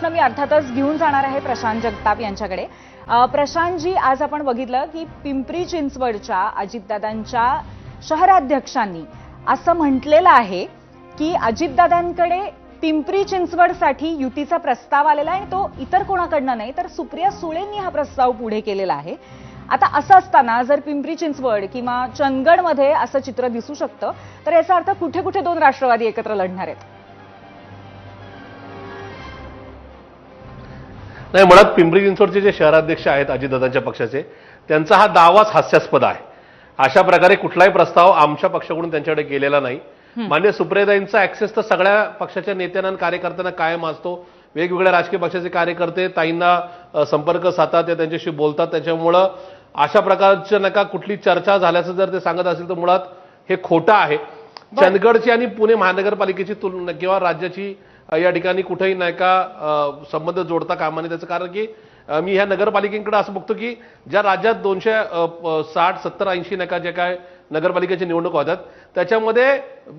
प्रश्न मी अर्थातच घेऊन जाणार आहे प्रशांत जगताप यांच्याकडे. प्रशांतजी आज आपण बघितलं की पिंपरी चिंचवडच्या अजितदादांच्या शहराध्यक्षांनी असं म्हटलेलं आहे की अजितदादांकडे पिंपरी चिंचवडसाठी युतीचा प्रस्ताव आलेला आहे आणि तो इतर कोणाकडनं नाही तर सुप्रिया सुळेंनी हा प्रस्ताव पुढे केलेला आहे. आता असं असताना जर पिंपरी चिंचवड किंवा चंदगडमध्ये असं चित्र दिसू शकतं तर याचा अर्थ कुठे कुठे दोन राष्ट्रवादी एकत्र लढणार आहेत? नाही मुळात पिंपरी चिंचवडचे जे शहराध्यक्ष आहेत अजितदादांच्या पक्षाचे त्यांचा हा दावाच हास्यास्पद आहे. अशा प्रकारे कुठलाही प्रस्ताव आमच्या पक्षाकडून त्यांच्याकडे गेलेला नाही. मान्य सुप्रियाताईंचा ऍक्सेस तर सगळ्या पक्षाच्या नेत्यांना आणि कार्यकर्त्यांना कायम असतो. वेगवेगळ्या राजकीय पक्षाचे कार्यकर्ते ताईंना संपर्क साधतात ते त्यांच्याशी बोलतात. त्याच्यामुळं अशा प्रकारच्या नका कुठली चर्चा झाल्याचं जर ते सांगत असेल तर मुळात हे खोटं आहे. चंदगडची आणि पुणे महानगरपालिकेची तुलना किंवा राज्याची या ठिकाणी कुठेही नाही का संबंध जोडता कामा नये त्याचं कारण की मी ह्या नगरपालिकेकडे असं बघतो की ज्या राज्यात दोनशे साठ सत्तर ऐंशी नाही का जे काय नगरपालिकेच्या निवडणूक होतात त्याच्यामध्ये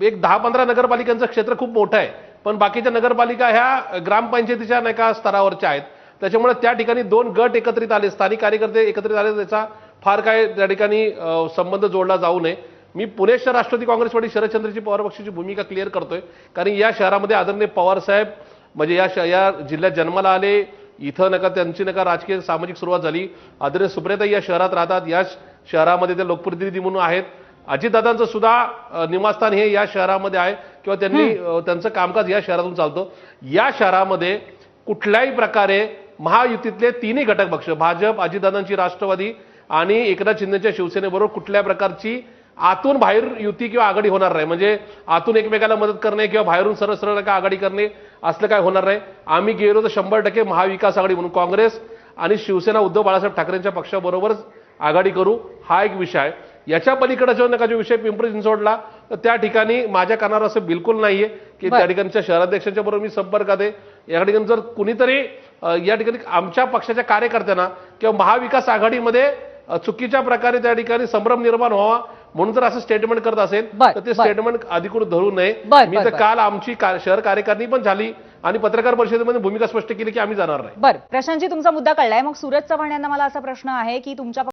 एक दहा पंधरा नगरपालिकांचं क्षेत्र खूप मोठं आहे. पण बाकीच्या नगरपालिका ह्या ग्रामपंचायतीच्या नाही का स्तरावरच्या आहेत. त्याच्यामुळे त्या ठिकाणी दोन गट एकत्रित आले स्थानिक कार्यकर्ते एकत्रित आले त्याचा फार काय त्या ठिकाणी संबंध जोडला जाऊ नये. मी पुणे शहर राष्ट्रवादी काँग्रेस पार्टी शरदचंद्रजी पवार पक्षाची भूमिका क्लिअर करतोय. कारण या शहरामध्ये आदरणीय पवार साहेब म्हणजे या या जिल्ह्यात जन्माला आले. इथं नका त्यांची नका राजकीय सामाजिक सुरुवात झाली. आदरणीय सुप्रियाताई या शहरात राहतात. या शहरामध्ये ते लोकप्रतिनिधी म्हणून आहेत. अजितदादांचं सुद्धा निवासस्थान हे या शहरामध्ये आहे. किंवा त्यांनी त्यांचं कामकाज या शहरातून चालतं. या शहरामध्ये कुठल्याही प्रकारे महायुतीतले तिन्ही घटक पक्ष भाजप अजितदादांची राष्ट्रवादी आणि एकनाथ शिंदेच्या शिवसेनेबरोबर कुठल्या प्रकारची आतून बाहेर युती किंवा आघाडी होणार नाही. म्हणजे आतून एकमेकाला मदत करणे किंवा बाहेरून सरळ सरळ नका आघाडी करणे असलं काय होणार नाही. आम्ही गेलो तर शंभर टक्के महाविकास आघाडी म्हणून काँग्रेस आणि शिवसेना उद्धव बाळासाहेब ठाकरेंच्या पक्षाबरोबरच आघाडी करू हा एक विषय आहे. याच्या पलीकडे जो नका जो विषय पिंपरी चिंचवडला तर त्या ठिकाणी माझ्या कानावर असं बिलकुल नाहीये की त्या ठिकाणच्या शहराध्यक्षांच्या बरोबर मी संपर्कात आहे या ठिकाणी जर कुणीतरी या ठिकाणी आमच्या पक्षाच्या कार्यकर्त्यांना किंवा महाविकास आघाडीमध्ये चुकीच्या प्रकारे त्या ठिकाणी संभ्रम निर्माण व्हावा म्हणून जर असं स्टेटमेंट करत असेल तर ते. स्टेटमेंट अधिकृत धरू नये मी तर. काल आमची शहर कार्यकारिणी पण झाली आणि पत्रकार परिषदेमध्ये भूमिका स्पष्ट केली की आम्ही जाणार नाही बरं प्रशांतजी तुमचा मुद्दा कळलाय मग सूरज चव्हाण यांना मला असा प्रश्न आहे की तुमच्या